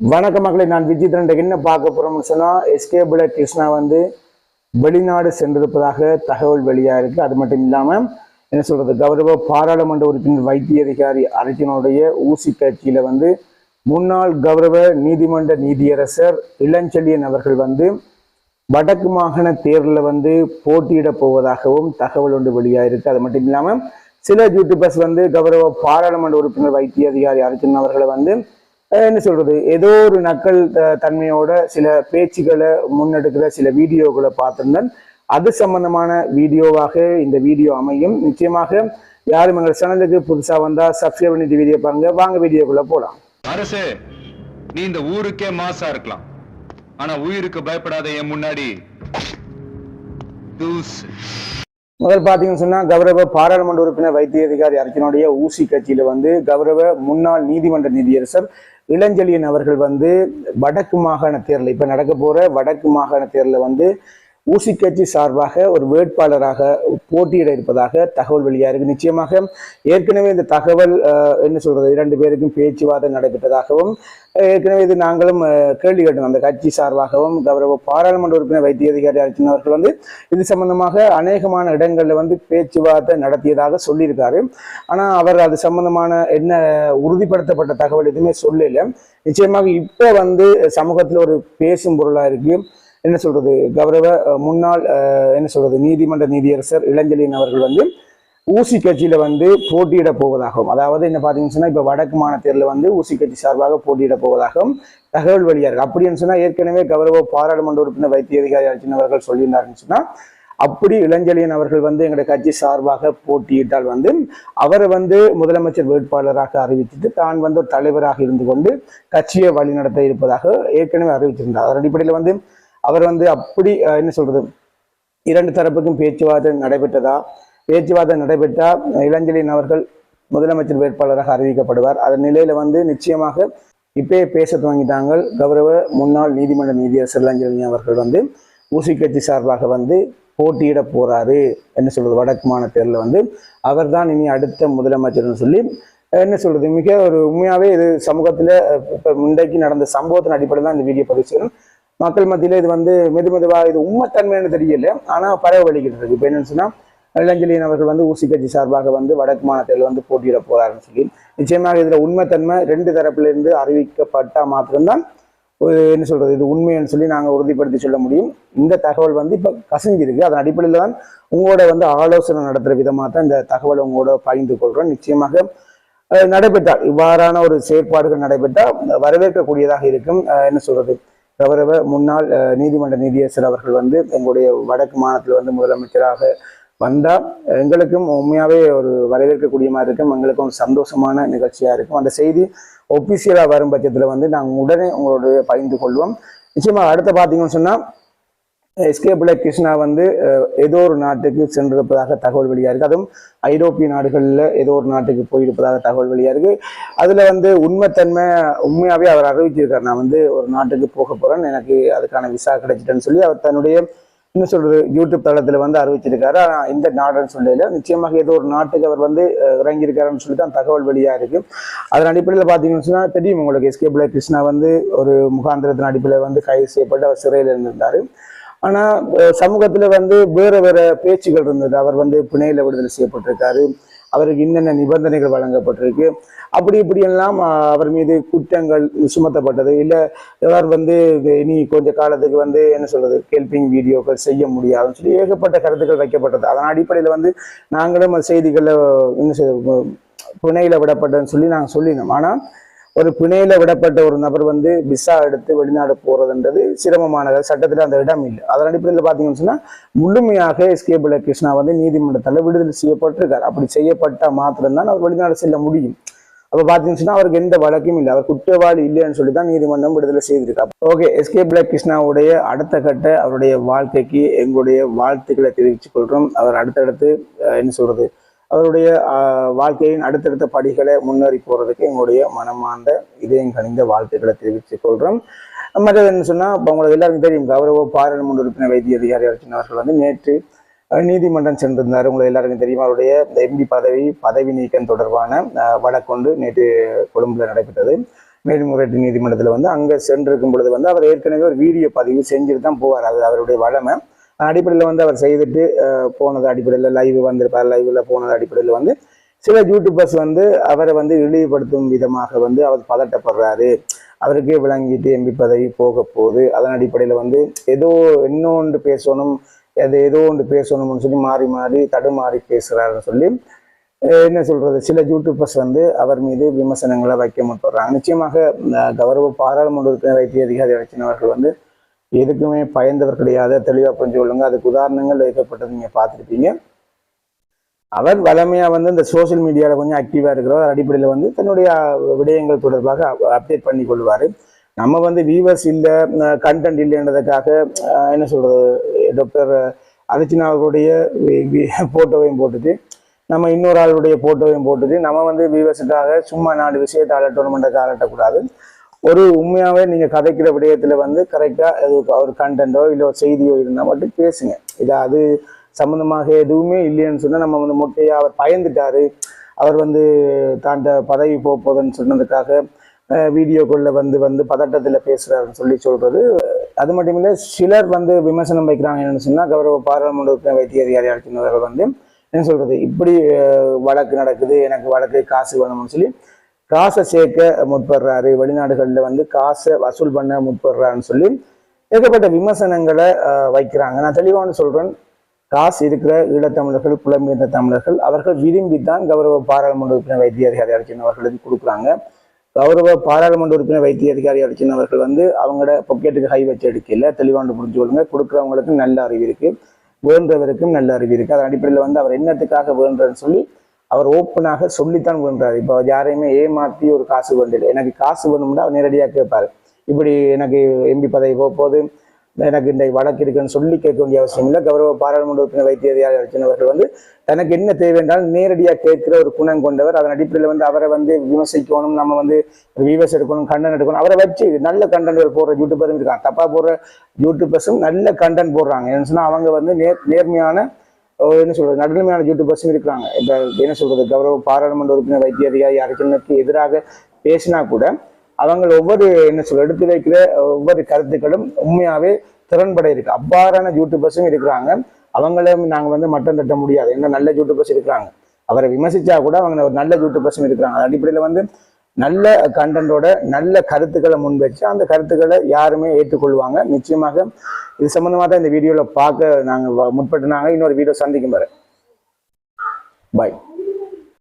வணக்க மக்களை நான் விஜித்ரன் என்ன பார்க்க போறோம்னு சொன்னா எஸ்கே புல கிருஷ்ணா வந்து வெளிநாடு சென்றிருப்பதாக தகவல் வெளியா இருக்கு. அது மட்டும் இல்லாம என்ன சொல்றது கௌரவ பாராளுமன்ற உறுப்பினர் வைத்திய அதிகாரி அரசினுடைய ஊசி கட்சியில வந்து முன்னாள் கௌரவ நீதிமன்ற நீதியரசர் இளஞ்செழியன் அவர்கள் வந்து வடக்கு மாகாண தேர்தலில் வந்து போட்டியிட போவதாகவும் தகவல் ஒன்று வெளியாயிருக்கு அது மட்டும் இல்லாமல் சில யூடியூபர்ஸ் வந்து கௌரவ பாராளுமன்ற உறுப்பினர் வைத்திய அதிகாரி அர்ஜுன் அவர்களை வந்து என்ன சொல்றது? ஏதோ ஒரு நக்கல் தன்மையோட சில பேச்சுகளை முன்னெடுக்கிற சில வீடியோக்களை பார்த்திருந்தேன். அது சம்பந்தமான வீடியோவாக இந்த வீடியோ அமையும். நிச்சயமாக யாரும் எங்கள் சேனலுக்கு புதுசா வந்தா சப்ஸ்கிரைப் பண்ணிட்டு வீடியோ பாருங்க. வாங்க வீடியோக்குள்ள போலாம். அரசு நீ இந்த ஊருக்கே மாசா இருக்கலாம். ஆனா உயிருக்கு பயப்படாத என் முன்னாடி முதல் பார்த்தீங்கன்னு சொன்னா கௌரவ பாராளுமன்ற உறுப்பினர் வைத்திய அதிகாரி அர்ச்சனுடைய ஊசி கட்சியில வந்து கௌரவ முன்னாள் நீதிமன்ற நீதியரசர் இளஞ்செழியன் அவர்கள் வந்து வடக்கு மாகாண தேர்தல் இப்ப நடக்க போற வடக்கு மாகாண தேர்தலில் வந்து ஊசி கட்சி சார்பாக ஒரு வேட்பாளராக போட்டியிட இருப்பதாக தகவல் வெளியாயிருக்கு நிச்சயமாக ஏற்கனவே இந்த தகவல் என்ன சொல்றது இரண்டு பேருக்கும் பேச்சுவார்த்தை நடைபெற்றதாகவும் ஏற்கனவே இது நாங்களும் கேள்வி கேட்டோம். அந்த கட்சி சார்பாகவும் கௌரவ பாராளுமன்ற உறுப்பினர் வைத்திய அதிகாரி அர்ச்சனா அவர்கள் வந்து இது சம்பந்தமாக அநேகமான இடங்களில் வந்து பேச்சுவார்த்தை நடத்தியதாக சொல்லியிருக்காரு. ஆனா அவர் அது சம்பந்தமான என்ன உறுதிப்படுத்தப்பட்ட தகவல் எதுவுமே சொல்லலை. நிச்சயமாக இப்போ வந்து சமூகத்தில் ஒரு பேசும் பொருளாக இருக்குது என்ன சொல்றது கௌரவ முன்னாள் என்ன சொல்றது நீதிமன்ற நீதியரசர் இளஞ்செழியன் அவர்கள் வந்து ஊசி கட்சியில வந்து போட்டியிட போவதாகவும் அதாவது என்ன பாத்தீங்கன்னு சொன்னா இப்ப வடக்கு மாநிலத்தில் வந்து ஊசி கட்சி சார்பாக போட்டியிட போவதாகவும் தகவல் வெளியா இருக்கு அப்படின்னு சொன்னா ஏற்கனவே கௌரவ பாராளுமன்ற உறுப்பினர் வைத்திய அதிகாரி அர்ஜுன் அவர்கள் சொல்லியிருந்தாருன்னு சொன்னா அப்படி இளஞ்செழியன் அவர்கள் வந்து எங்களுடைய கட்சி சார்பாக போட்டியிட்டால் வந்து அவரை வந்து முதலமைச்சர் வேட்பாளராக அறிவிச்சுட்டு தான் வந்து ஒரு தலைவராக இருந்து கொண்டு கட்சியை வழிநடத்த இருப்பதாக ஏற்கனவே அறிவிச்சிருந்தார். அதன் அடிப்படையில் வந்து அவர் வந்து அப்படி என்ன சொல்றது இரண்டு தரப்புக்கும் பேச்சுவார்த்தை நடைபெற்றதா? பேச்சுவார்த்தை நடைபெற்றா இளஞ்சலின் அவர்கள் முதலமைச்சர் வேட்பாளராக அறிவிக்கப்படுவார். அதன் நிலையில வந்து நிச்சயமாக இப்பயே பேச துவங்கிட்டாங்க கௌரவ முன்னாள் நீதிமன்ற நீதியரசர் இளஞ்சலி அவர்கள் வந்து ஊசி கட்சி சார்பாக வந்து போட்டியிட போறாரு என்ன சொல்றது வடக்கு மாநிலத்தில் வந்து. அவர்தான் இனி அடுத்த முதலமைச்சர்னு சொல்லி என்ன சொல்றது மிக ஒரு உண்மையாவே இது சமூகத்துல அஹ், இப்ப நடந்த சம்பவத்தின் அடிப்படையில் தான் இந்த வீடியோ பதிவு செய்யணும். மக்கள் மத்தியில இது வந்து மெது மெதுவாக இது உண்மைத்தன்மைன்னு தெரியல. ஆனா வழிகிட்டு இருக்கு இப்போ என்னன்னு சொன்னா இளஞ்செழியன் அவர்கள் வந்து ஊசி கட்சி சார்பாக வந்து வடக்கு மாநிலத்தில் வந்து போட்டியிட போறாருன்னு சொல்லி நிச்சயமாக இதுல உண்மைத்தன்மை ரெண்டு தரப்பிலிருந்து இருந்து அறிவிக்கப்பட்டா மாத்திரம்தான் என்ன சொல்றது இது உண்மைன்னு சொல்லி நாங்க உறுதிப்படுத்தி சொல்ல முடியும். இந்த தகவல் வந்து இப்போ கசிஞ்சிருக்கு. அதன் அடிப்படையில் தான் உங்களோட வந்து ஆலோசனை நடத்துற விதமாக தான் இந்த தகவலை உங்களோட பகிர்ந்து கொள்கிறோம் நிச்சயமாக நடைபெற்றால் இவ்வாறான ஒரு செயற்பாடுகள் நடைபெற்றால் வரவேற்கக்கூடியதாக இருக்கும். அஹ், என்ன சொல்றது கௌரவ முன்னாள் அஹ், நீதிமன்ற நீதியரசர் அவர்கள் வந்து எங்களுடைய வடக்கு மாநிலத்தில் வந்து முதலமைச்சராக வந்தால் எங்களுக்கும் உண்மையாவே ஒரு வரவேற்கக்கூடிய மாதிரி இருக்கும். எங்களுக்கும் ஒரு சந்தோஷமான நிகழ்ச்சியா இருக்கும். அந்த செய்தி ஒபிசியலாக வரும் பட்சத்தில் வந்து நாங்கள் உடனே உங்களுடைய பகிர்ந்து கொள்வோம். நிச்சயமாக அடுத்து பார்த்தீங்கன்னு சொன்னா எஸ்கே பிள்ளை கிருஷ்ணா வந்து ஏதோ ஒரு நாட்டுக்கு சென்றிருப்பதாக தகவல் வெளியாயிருக்கு அதுவும் ஐரோப்பிய நாடுகளில் ஏதோ ஒரு நாட்டுக்கு போயிருப்பதாக தகவல் வெளியாயிருக்கு அதில் வந்து உண்மைத்தன்மை உண்மையாகவே அவர் அறிவிச்சிருக்கார். நான் வந்து ஒரு நாட்டுக்கு போக போகிறேன் எனக்கு அதுக்கான விசா கிடைச்சிட்டேன்னு சொல்லி அவர் தன்னுடைய என்ன சொல்றது யூடியூப் தளத்தில் வந்து அறிவிச்சிருக்காரு. ஆனால் இந்த நாடுன்னு சொல்லல. நிச்சயமாக ஏதோ ஒரு நாட்டுக்கு அவர் வந்து இறங்கியிருக்காருன்னு சொல்லி தான் தகவல் வெளியாக இருக்கு. அதன் அடிப்படையில் பார்த்தீங்கன்னு சொன்னால் தெரியும் உங்களுக்கு எஸ்கே பிள்ளை கிருஷ்ணா வந்து ஒரு முகாந்திரத்தின் அடிப்படையில் வந்து கைது செய்யப்பட்டு அவர் சிறையில் இருந்திருந்தாரு. ஆனா சமூகத்துல வந்து வேற வேற பேச்சுகள் இருந்தது. அவர் வந்து பிணையில விடுதலை செய்யப்பட்டிருக்காரு. அவருக்கு என்னென்ன நிபந்தனைகள் வழங்கப்பட்டிருக்கு? அப்படி இப்படி எல்லாம் அவர் மீது குற்றங்கள் சுமத்தப்பட்டது. இல்லை இவர் வந்து இனி கொஞ்ச காலத்துக்கு வந்து என்ன சொல்றது கேள்விங் வீடியோக்கள் செய்ய முடியாதுன்னு சொல்லி ஏகப்பட்ட கருத்துக்கள் வைக்கப்பட்டது. அதன் அடிப்படையில் வந்து நாங்களும் செய்திகளில் என்ன செய்ய பிணையில விடப்பட்டதுன்னு சொல்லி நாங்கள் சொல்லினோம். ஆனால் ஒரு பிணையில விடப்பட்ட ஒரு நபர் வந்து விசா எடுத்து வெளிநாடு போறதுன்றது சிரமமானது சட்டத்தில் அந்த இடம் இல்லை. அதன் அடிப்படையில் பார்த்தீங்கன்னு சொன்னா முழுமையாக எஸ்கே பிள்ளை கிருஷ்ணா வந்து நீதிமன்றத்தில் விடுதலை செய்யப்பட்டிருக்கார். அப்படி செய்யப்பட்ட மாத்திரம்தான் அவர் வெளிநாடு செல்ல முடியும். அப்போ பார்த்தீங்கன்னு சொன்னா அவருக்கு எந்த வழக்கும் இல்லை. அவர் குற்றவாளி இல்லைன்னு சொல்லி தான் நீதிமன்றம் விடுதலை செய்திருக்கார் ஓகே எஸ்கே பிளாக் கிருஷ்ணாவுடைய அடுத்த கட்ட அவருடைய வாழ்க்கைக்கு எங்களுடைய வாழ்த்துக்களை தெரிவித்துக் கொள்கிறோம் அவர் அடுத்தடுத்து என்ன சொல்கிறது அவருடைய வாழ்க்கையின் அடுத்தடுத்த படிகளை முன்னேறி போறதுக்கு எங்களுடைய மனமார்ந்த இதயம் கணிந்த வாழ்த்துக்களை தெரிவித்துக் கொள்றோம். மற்றது என்ன சொன்னா இப்போ உங்களுக்கு எல்லாருக்கும் தெரியும் கௌரவ பாராளுமன்ற உறுப்பினர் வைத்திய அதிகாரி அர்ச்சனா அவர்கள் வந்து நேற்று நீதிமன்றம் சென்றிருந்தார். உங்களுக்கு எல்லாருக்கும் தெரியும் அவருடைய எம்பி பதவி பதவி நீக்கம் தொடர்பான வழக்கொண்டு நேற்று கொழும்புல நடைபெற்றது. மேல்முறையீட்டு நீதிமன்றத்தில் வந்து அங்கே சென்றிருக்கும் பொழுது வந்து அவர் ஏற்கனவே ஒரு வீடியோ பதிவு செஞ்சுட்டு தான் போவார். அது அவருடைய வளமை அடிப்படையில் வந்து அவர் செய்துட்டு போனது அடிப்படையில் லைவ் வந்திருப்பார். லைவில் போனது அடிப்படையில் வந்து சில யூடியூபர்ஸ் வந்து அவரை வந்து இழிவுபடுத்தும் விதமாக வந்து அவர் பதட்டப்படுறாரு. அவருக்கே விளங்கிட்டு எம்பி பதவி போக போகுது. அதன் அடிப்படையில் வந்து ஏதோ இன்னொன்று பேசணும் அது ஏதோ ஒன்று பேசணும்னு சொல்லி மாறி மாறி தடுமாறி பேசுகிறாருன்னு சொல்லி என்ன சொல்கிறது சில யூடியூபர்ஸ் வந்து அவர் மீது விமர்சனங்களை வைக்க முற்படுறாங்க. நிச்சயமாக கௌரவ பாராளுமன்ற உறுப்பினர் வைத்திய அதிகாரி அழைச்சின் அவர்கள் வந்து எதுக்குமே பயந்தவர் கிடையாது. தெளிவாக புரிஞ்சு கொள்ளுங்க. அதுக்கு உதாரணங்கள் வைக்கப்பட்டது நீங்க பார்த்துருப்பீங்க. அவர் வளமையா வந்து இந்த சோசியல் மீடியாவில் கொஞ்சம் ஆக்டிவாக இருக்கிறவர். அடிப்படையில் வந்து தன்னுடைய விடயங்கள் தொடர்பாக அப்டேட் பண்ணி கொள்வார். நம்ம வந்து வியூவர்ஸ் இல்லை கண்டென்ட் இல்லைன்றதுக்காக என்ன சொல்றது டாக்டர் அர்ச்சனா அவர்களுடைய போட்டோவையும் போட்டுட்டு நம்ம இன்னொரு ஆளுடைய போட்டோவையும் போட்டுட்டு நம்ம வந்து வியூவர்ஸுக்காக சும்மா நாலு விஷயத்தை அலட்டணுமென்றதுக்கு அலட்டக்கூடாது ஒரு உண்மையாகவே நீங்கள் கதைக்கிற விடயத்தில் வந்து கரெக்டாக ஒரு கண்டென்ட்டோ இல்லை ஒரு செய்தியோ இருந்தால் மட்டும் பேசுங்க. இது அது சம்மந்தமாக எதுவுமே இல்லைன்னு சொன்னால் நம்ம வந்து முட்டையை அவர் பயந்துட்டாரு. அவர் வந்து தாண்ட பதவி போகுதுன்னு சொன்னதுக்காக வீடியோக்குள்ள வந்து வந்து பதட்டத்தில் பேசுகிறாருன்னு சொல்லி சொல்கிறது அது மட்டும் இல்லை சிலர் வந்து விமர்சனம் வைக்கிறாங்க என்னன்னு சொன்னால் கௌரவ பாராளுமன்ற உறுப்பினர் வைத்திய அதிகாரி அழைக்கின்றவர்கள் வந்து என்ன சொல்கிறது இப்படி வழக்கு நடக்குது எனக்கு வழக்கு காசு வேணும்னு சொல்லி காசை சேர்க்க முற்படுறாரு. வெளிநாடுகளில் வந்து காசை வசூல் பண்ண முற்படுறாருன்னு சொல்லி ஏகப்பட்ட விமர்சனங்களை வைக்கிறாங்க. நான் தெளிவான சொல்கிறேன் காசு இருக்கிற ஈழத்தமிழர்கள் புலம்பெயர்ந்த தமிழர்கள் அவர்கள் விரும்பி தான் கௌரவ பாராளுமன்ற உறுப்பினர் வைத்திய அதிகாரி அர்ச்சனை அவர்களுக்கு கொடுக்குறாங்க. கௌரவ பாராளுமன்ற உறுப்பினர் வைத்திய அதிகாரி அர்ச்சனை அவர்கள் வந்து அவங்களோட பொக்கெட்டுக்கு ஹை வச்சு எடுக்கல. தெளிவாண்டு புரிஞ்சு கொள்ளுங்க. கொடுக்குறவங்களுக்கு நல்ல அறிவு இருக்கு. வேண்டவருக்கும் நல்ல அறிவு இருக்கு. அதன் அடிப்படையில் வந்து அவர் என்னத்துக்காக வேண்டுறன்னு சொல்லி அவர் ஓப்பனாக சொல்லித்தான் வேண்டாரு இப்போ யாரையுமே ஏமாற்றி ஒரு காசு வேண்டியது எனக்கு காசு வேணும்னா அவர் நேரடியாக கேட்பாரு. இப்படி எனக்கு எம்பி பதவி போக போகுது எனக்கு இந்த வழக்கு இருக்குன்னு சொல்லி கேட்க வேண்டிய அவசியம் இல்லை. கௌரவ பாராளுமன்ற உறுப்பினர் வைத்திய வந்து தனக்கு என்ன தேவை என்றால் நேரடியாக கேட்கிற ஒரு குணம் கொண்டவர். அதன் அடிப்படையில் வந்து அவரை வந்து விமர்சிக்கணும் நம்ம வந்து வியூவர்ஸ் எடுக்கணும் கண்டன் எடுக்கணும். அவரை வச்சு நல்ல கண்டென்ட் போடுற யூடியூபரும் இருக்காங்க. தப்பாக போடுற யூடியூபர்ஸும் நல்ல கண்டென்ட் போடுறாங்க. என்ன சொன்னால் அவங்க வந்து நேர் நேர்மையான என்ன சொல்றது நடுநிலைமையான யூடியூபர்ஸும் இருக்கிறாங்க. இப்போ என்ன சொல்றது கௌரவ பாராளுமன்ற உறுப்பினர் வைத்திய அதிகாரி அர்ச்சனுக்கு எதிராக பேசினா கூட அவங்க ஒவ்வொரு என்ன சொல்ற எடுத்து வைக்கிற ஒவ்வொரு கருத்துக்களும் உண்மையாவே திறன்பட இருக்கு. அவ்வாறான யூடியூபர்ஸும் இருக்கிறாங்க. அவங்களும் நாங்க வந்து மட்டம் தட்ட முடியாது. என்ன நல்ல யூடியூபர்ஸ் இருக்கிறாங்க. அவரை விமர்சிச்சா கூட அவங்க ஒரு நல்ல யூடியூபர்ஸும் இருக்கிறாங்க. அடிப்படையில் வந்து நல்ல கண்டென்ட்டோட நல்ல கருத்துக்களை முன்வச்சு அந்த கருத்துக்களை யாருமே ஏற்றுக்கொள்வாங்க. நிச்சயமாக இது சம்பந்தமா தான் இந்த வீடியோவில் பார்க்க நாங்கள் முற்பட்டு நாங்கள் இன்னொரு வீடியோ சந்திக்கும் பாரு பாய்